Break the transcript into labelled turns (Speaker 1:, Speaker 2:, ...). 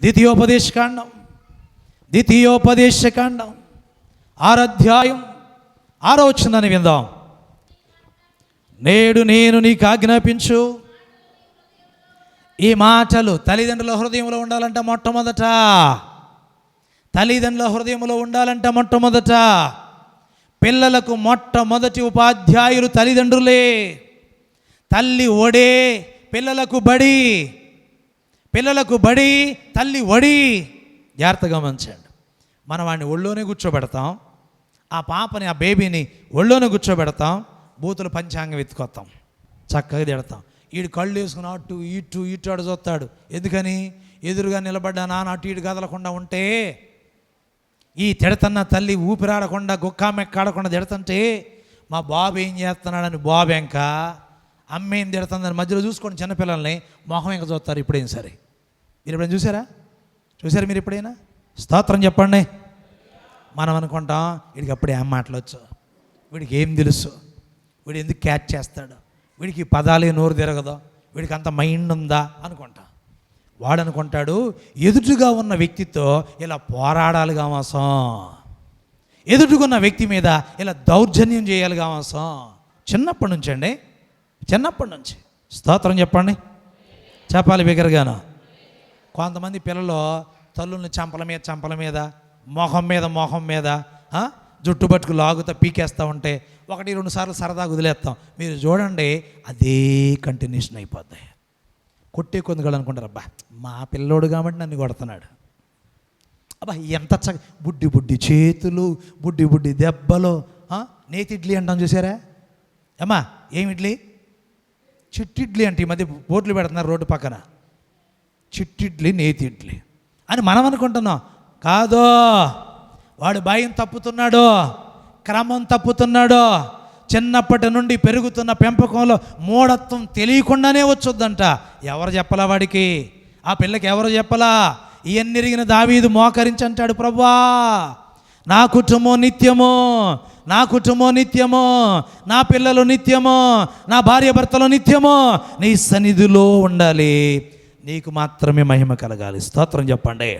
Speaker 1: ద్వితీయోపదేశకాండం ద్వితీయోపదేశకాండం ఆరాధ్యాయం ఆరోచనని విందాం. నేడు నేను నీకు ఆజ్ఞాపించు ఈ మాటలు తల్లిదండ్రుల హృదయంలో ఉండాలంటే మొట్టమొదట. తల్లిదండ్రుల హృదయంలో ఉండాలంటే మొట్టమొదట. పిల్లలకు మొట్టమొదటి ఉపాధ్యాయులు తల్లిదండ్రులే. తల్లి ఒడే పిల్లలకు బడి. పిల్లలకు బడి తల్లి ఒడి జాగ్రత్తగా గమనించండి మనం వాడిని ఒళ్ళోనే కూర్చోబెడతాం. ఆ పాపని ఆ బేబీని ఒళ్ళోనే కూర్చోబెడతాం. బూతులు పంచాంగం ఎత్తుకొస్తాం చక్కగా తిడతాం. వీడు కళ్ళు వేసుకుని అటు ఇటు ఇటు అడు చూస్తాడు. ఎందుకని? ఎదురుగా నిలబడ్డా నాన్న అటు ఇటు కదలకుండా ఉంటే ఈ తిడతన్న తల్లి ఊపిరాడకుండా గుక్కా తిడతంటే మా బాబు ఏం చేస్తున్నాడని బాబు ఎంక అమ్మ ఏం తిడుతుందని మధ్యలో చూసుకోండి చిన్నపిల్లల్ని మొహం ఇంకా చూస్తారు ఇప్పుడేం సరే. మీరు ఎప్పుడైనా చూసారా? చూసారా మీరు ఎప్పుడైనా? స్తోత్రం చెప్పండి. మనం అనుకుంటాం వీడికి అప్పుడే ఏం మాట్లాడచ్చు వీడికి ఏం తెలుసు? వీడు ఎందుకు క్యాచ్ చేస్తాడు? వీడికి పదాలు పదాలే నోరు తిరగదు? వీడికి అంత మైండ్ ఉందా? అనుకుంటాం. వాడు అనుకుంటాడు ఎదుటిగా ఉన్న వ్యక్తితో ఇలా పోరాడాలి కావాసం ఎదుటికున్న వ్యక్తి మీద ఇలా దౌర్జన్యం చేయాలి కావాసం చిన్నప్పటి నుంచి అండి చిన్నప్పటి నుంచి. స్తోత్రం చెప్పండి. చెప్పాలి బిగరగాను కొంతమంది పిల్లలు తల్లుల్ని చంపల మీద చంపల మీద మొహం మీద మొహం మీద జుట్టు పట్టుకు లాగుతా పీకేస్తూ ఉంటే ఒకటి రెండు సార్లు సరదాగా వదిలేస్తాం. మీరు చూడండి అదే కంటిన్యూషన్ అయిపోద్ది. కొట్టే కొందుగా అనుకుంటారు అబ్బా మా పిల్లోడు కాబట్టి నన్ను కొడుతున్నాడు. అబ్బా ఎంత చక్క బుడ్డి బుడ్డి చేతులు బుడ్డి బుడ్డి దెబ్బలు నేతి ఇడ్లీ అంటాం చూసారా? అమ్మా ఏమి ఇడ్లీ? చిట్టిడ్లీ అంటే ఈ మధ్య బోట్లు పెడుతున్నారు రోడ్డు పక్కన. చిట్టిడ్లీ నేతిడ్లీ. అని మనం అనుకుంటున్నాం. కాదో వాడు భయం తప్పుతున్నాడు క్రమం తప్పుతున్నాడు చిన్నప్పటి నుండి పెరుగుతున్న పెంపకంలో మూఢత్వం తెలియకుండానే వచ్చొద్దంట. ఎవరు చెప్పలా వాడికి? ఆ పిల్లకి ఎవరు చెప్పలా? ఇవన్నెరిగిన దావీదు మోకరించి అంటాడు ప్రభా నా కుటుంబం నిత్యము నా కుటుంబం నిత్యము నా పిల్లలు నిత్యము నా భార్య భర్తలు నిత్యము నీ సన్నిధిలో ఉండాలి. నీకు మాత్రమే మహిమ కలగాలి. స్తోత్రం చెప్పండి.